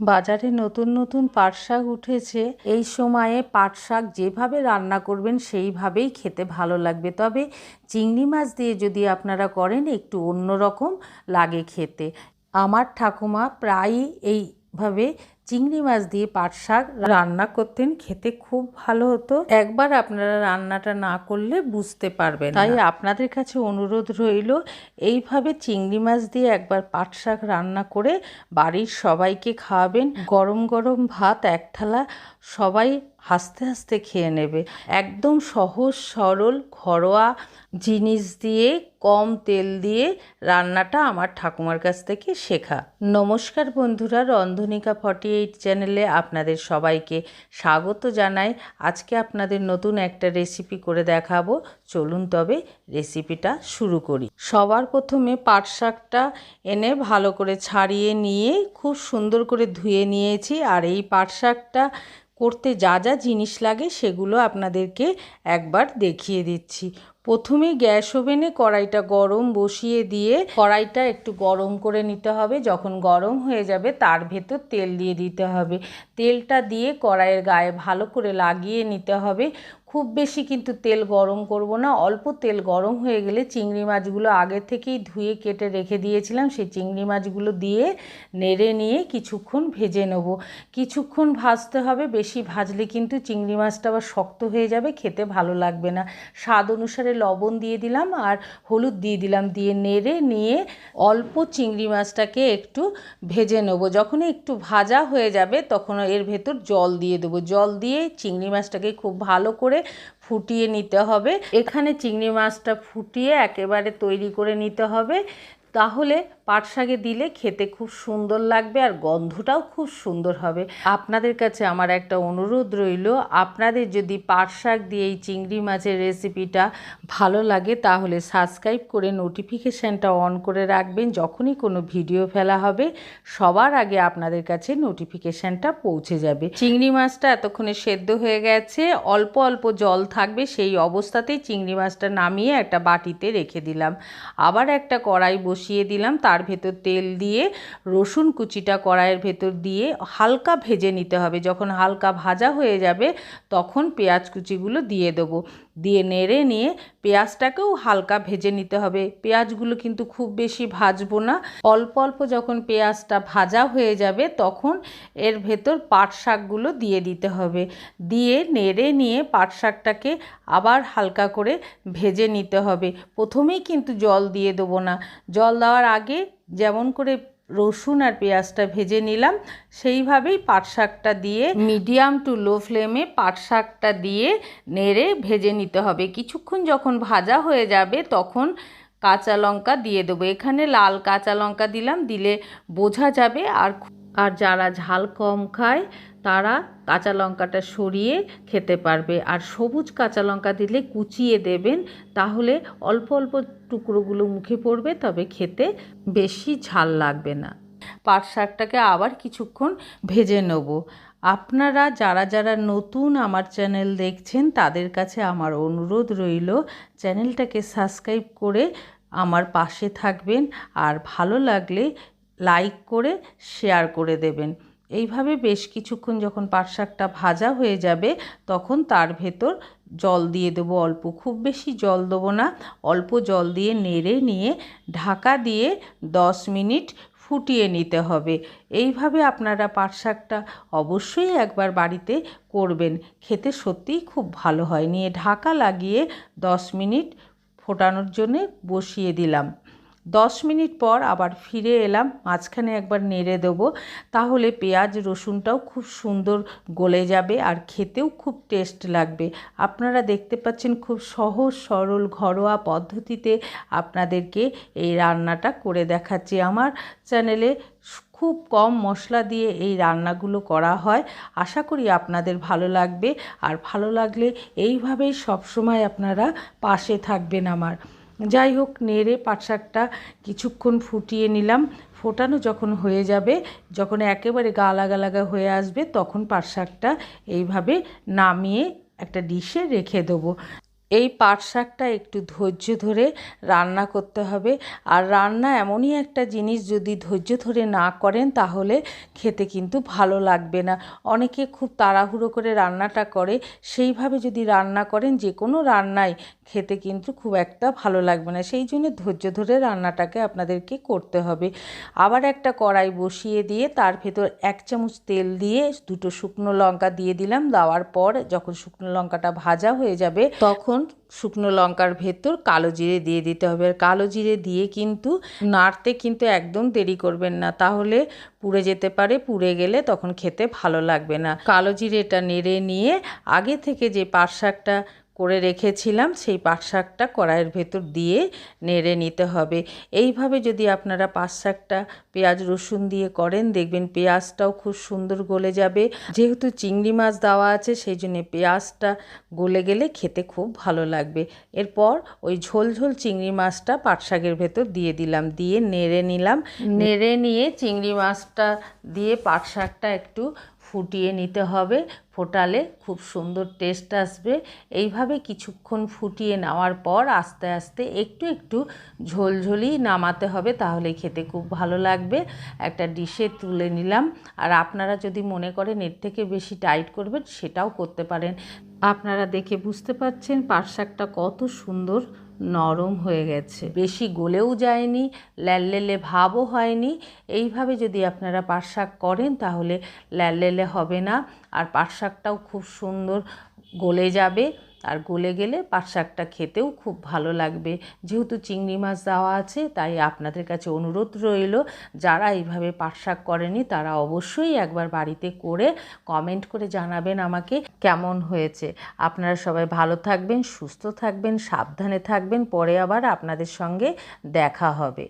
বাজারে নতুন নতুন পাট শাক উঠেছে, এই সময়ে পাট শাক যেভাবে রান্না করবেন সেইভাবেই খেতে ভালো লাগবে। তবে চিংড়ি মাছ দিয়ে যদি আপনারা করেন, একটু অন্যরকম লাগে খেতে। আমার ঠাকুমা প্রায়ই এইভাবে চিংড়ি মাছ দিয়ে পাট শাক রান্না করতেন, খেতে খুব ভালো হতো। একবার আপনারা রান্নাটা না করলে বুঝতে পারবেন তাই আপনাদের কাছে অনুরোধ রইল, এইভাবে চিংড়ি মাছ দিয়ে একবার পাট শাক রান্না করে বাড়ির সবাইকে খাওয়াবেন। গরম গরম ভাত, এক থালা, সবাই হাসতে হাসতে খেয়ে নেবে। একদম সহজ, সরল, ঘরোয়া জিনিস দিয়ে, কম তেল দিয়ে রান্নাটা আমার ঠাকুমার কাছ থেকে শেখা। নমস্কার বন্ধুরা, রন্ধনিকা ফর্টি এইট চ্যানেলে আপনাদের সবাইকে স্বাগত জানাই। আজকে আপনাদের নতুন একটা রেসিপি করে দেখাবো। চলুন তবে রেসিপিটা শুরু করি। সবার প্রথমে পাট শাকটা এনে ভালো করে ছাড়িয়ে নিয়ে, খুব সুন্দর করে ধুয়ে নিয়েছি। আর এই পাট শাকটা করতে যা যা জিনিস লাগে সেগুলো আপনাদেরকে একবার দেখিয়ে দিচ্ছি। প্রথমে গ্যাস ওভেনে কড়াইটা গরম বসিয়ে দিয়ে কড়াইটা একটু গরম করে নিতে হবে। যখন গরম হয়ে যাবে, তার ভেতর তেল দিয়ে দিতে হবে। তেলটা দিয়ে কড়াইয়ের গায়ে ভালো করে লাগিয়ে নিতে হবে। খুব বেশি কিন্তু তেল গরম করব না। অল্প তেল গরম হয়ে গেলে চিংড়ি মাছগুলো আগে থেকেই ধুয়ে কেটে রেখে দিয়েছিলাম। সেই চিংড়ি মাছগুলো দিয়ে নেড়ে নিয়ে কিছুক্ষণ ভেজে নেব। কিছুক্ষণ ভাজতে হবে। বেশি ভাজলে কিন্তু চিংড়ি মাছটা আবার শক্ত হয়ে যাবে, খেতে ভালো লাগবে না। স্বাদ অনুসারে লবণ দিয়ে দিলাম আর হলুদ দিয়ে দিলাম। দিয়ে নেড়ে নিয়ে অল্প চিংড়ি মাছটাকে একটু ভেজে নেব। যখন একটু ভাজা হয়ে যাবে তখন এর ভেতর জল দিয়ে দেবো। জল দিয়ে চিংড়ি মাছটাকে খুব ভালো করে ফুটিয়ে নিতে হবে। এখানে চিংড়ি মাছটা ফুটিয়ে একেবারে তৈরি করে নিতে হবে। তাহলে পাট শাকে দিলে খেতে খুব সুন্দর লাগবে আর গন্ধটাও খুব সুন্দর হবে। আপনাদের কাছে আমার একটা অনুরোধ রইল, আপনাদের যদি পাট শাক দিয়ে এই চিংড়ি মাছের রেসিপিটা ভালো লাগে তাহলে সাবস্ক্রাইব করে নোটিফিকেশানটা অন করে রাখবেন যখনই কোনো ভিডিও ফেলা হবে, সবার আগে আপনাদের কাছে নোটিফিকেশানটা পৌঁছে যাবে। চিংড়ি মাছটা এতক্ষণে সেদ্ধ হয়ে গেছে, অল্প অল্প জল থাকবে, সেই অবস্থাতেই চিংড়ি মাছটা নামিয়ে একটা বাটিতে রেখে দিলাম। আবার একটা কড়াই বসিয়ে দিলাম। তার তার ভেতর তেল দিয়ে রসুন কুচিটা কড়াইয়ের ভেতর দিয়ে হালকা ভেজে নিতে হবে। যখন হালকা ভাজা হয়ে যাবে, তখন পেঁয়াজ কুচিগুলো দিয়ে দেবো। দিয়ে নেড়ে নিয়ে পেঁয়াজটাকেও হালকা ভেজে নিতে হবে। পেঁয়াজগুলো কিন্তু খুব বেশি ভাজবো না। অল্প অল্প যখন পেঁয়াজটা ভাজা হয়ে যাবে, তখন এর ভেতর পাট শাকগুলো দিয়ে দিতে হবে। দিয়ে নেড়ে নিয়ে পাট শাকটাকে আবার হালকা করে ভেজে নিতে হবে। প্রথমেই কিন্তু জল দিয়ে দেবো না। জল দেওয়ার আগে যেমন করে রসুন আর পেঁয়াজটা ভেজে নিলাম, সেইভাবেই পাট শাকটা দিয়ে মিডিয়াম টু লো ফ্লেমে পাট শাকটা দিয়ে নেড়ে ভেজে নিতে হবে। কিছুক্ষণ যখন ভাজা হয়ে যাবে তখন কাঁচা লঙ্কা দিয়ে দেবো। এখানে লাল কাঁচা লঙ্কা দিলাম, দিলে বোঝা যাবে আর আর যারা ঝাল কম খায়, তারা কাঁচা লঙ্কাটা সরিয়ে খেতে পারবে। আর সবুজ কাঁচা লঙ্কা দিলে কুচিয়ে দেবেন, তাহলে অল্প অল্প টুকরোগুলো মুখে পড়বে, তবে খেতে বেশি ঝাল লাগবে না। পাট শাকটাকে আবার কিছুক্ষণ ভেজে নেব। আপনারা যারা যারা নতুন আমার চ্যানেল দেখছেন, তাদের কাছে আমার অনুরোধ রইল, চ্যানেলটাকে সাবস্ক্রাইব করে আমার পাশে থাকবেন। আর ভালো লাগলে লাইক করে শেয়ার করে দেবেন। এইভাবে বেশ কিছুক্ষণ যখন পাট শাকটা ভাজা হয়ে যাবে, তখন তার ভেতর জল দিয়ে দেবো অল্প। খুব বেশি জল দেবো না, অল্প জল দিয়ে নেড়ে নিয়ে ঢাকা দিয়ে দশ মিনিট ফুটিয়ে নিতে হবে। এইভাবে আপনারা পাট শাকটা অবশ্যই একবার বাড়িতে করবেন। খেতে সত্যিই খুব ভালো হয়। নিয়ে ঢাকা লাগিয়ে দশ মিনিট ফোটানোর জন্যে বসিয়ে দিলাম। দশ মিনিট পর আবার ফিরে এলাম, মাঝখানে একবার নেড়ে দেবো। তাহলে পেঁয়াজ রসুনটাও খুব সুন্দর গলে যাবে আর খেতেও খুব টেস্ট লাগবে। আপনারা দেখতে পাচ্ছেন খুব সহজ, সরল, ঘরোয়া পদ্ধতিতে আপনাদেরকে এই রান্নাটা করে দেখাচ্ছি। আমার চ্যানেলে খুব কম মশলা দিয়ে এই রান্নাগুলো করা হয়। আশা করি আপনাদের ভালো লাগবে। আর ভালো লাগলে এইভাবেই সবসময় আপনারা পাশে থাকবেন আমার। যাই হোক নেড়ে পাটশাকটা কিছুক্ষণ ফুটিয়ে নিলাম। ফোটানো যখন হয়ে যাবে, যখন একেবারে গা লাগা হয়ে আসবে, তখন পাটশাকটা এইভাবে নামিয়ে একটা ডিশে রেখে দেবো। এই পাট শাকটা একটু ধৈর্য ধরে রান্না করতে হবে। আর রান্না এমনই একটা জিনিস যদি ধৈর্য ধরে না করেন, তাহলে খেতে কিন্তু ভালো লাগবে না। অনেকে খুব তাড়াহুড়ো করে রান্নাটা করে, সেইভাবে যদি রান্না করেন যে কোনো রান্নাই খেতে কিন্তু খুব একটা ভালো লাগবে না। সেই জন্য ধৈর্য ধরে রান্নাটাকে আপনাদেরকে করতে হবে। আবার একটা কড়াই বসিয়ে দিয়ে, তার ভেতর এক চামচ তেল দিয়ে দুটো শুকনো লঙ্কা দিয়ে দিলাম। দেওয়ার পর যখন শুকনো লঙ্কাটা ভাজা হয়ে যাবে, তখন শুকনো লঙ্কার ভেতর কালো জিরে দিয়ে দিতে হবে। আর কালো জিরে দিয়ে কিন্তু নাড়তে কিন্তু একদম দেরি করবেন না। তাহলে পুড়ে যেতে পারে, পুড়ে গেলে তখন খেতে ভালো লাগবে না। কালো জিরেটা নেড়ে নিয়ে আগে থেকে যে পাট শাকটা করে রেখেছিলাম সেই পাট শাকটা কড়াইয়ের ভেতর দিয়ে নেড়ে নিতে হবে। এইভাবে যদি আপনারা পাট শাকটা পেঁয়াজ রসুন দিয়ে করেন দেখবেন পেঁয়াজটাও খুব সুন্দর গলে যাবে। যেহেতু চিংড়ি মাছ দেওয়া আছে সেই জন্য পেঁয়াজটা গলে গেলে খেতে খুব ভালো লাগবে। এরপর ওই ঝোল ঝোল চিংড়ি মাছটা পাট শাকের ভেতর দিয়ে দিলাম দিয়ে নেড়ে নিলাম। নেড়ে নিয়ে চিংড়ি মাছটা দিয়ে পাট শাকটা একটু ফুটিয়ে নিতে হবে। ফোটালে খুব সুন্দর টেস্ট আসবে। এইভাবে কিছুক্ষণ ফুটিয়ে নেওয়ার পর আস্তে আস্তে একটু একটু ঝোলঝোলি নামাতে হবে, তাহলে খেতে খুব ভালো লাগবে। একটা ডিশে তুলে নিলাম। আর আপনারা যদি মনে করেন এর থেকে বেশি টাইট করবেন, সেটাও করতে পারেন। আপনারা দেখে বুঝতে পারছেন পাট কত সুন্দর। নরম হয়ে গেছে। বেশি গলেও যায়নি, ল্যাললেলে ভাবও হয়নি। এইভাবে যদি আপনারা পাটশাক করেন তাহলে ল্যাললেলে হবে না। আর পাটশাকটাও খুব সুন্দর গলে যাবে। আর গলে গেলে পাট শাকটা খেতেও খুব ভালো লাগবে। যেহেতু চিংড়ি মাছ দেওয়া আছে, তাই আপনাদের কাছে অনুরোধ রইল, যারা এইভাবে পাট শাক করেনি, তারা অবশ্যই একবার বাড়িতে করে কমেন্ট করে জানাবেন আমাকে কেমন হয়েছে। আপনারা সবাই ভালো থাকবেন, সুস্থ থাকবেন, সাবধানে থাকবেন, পরে আবার আপনাদের সঙ্গে দেখা হবে।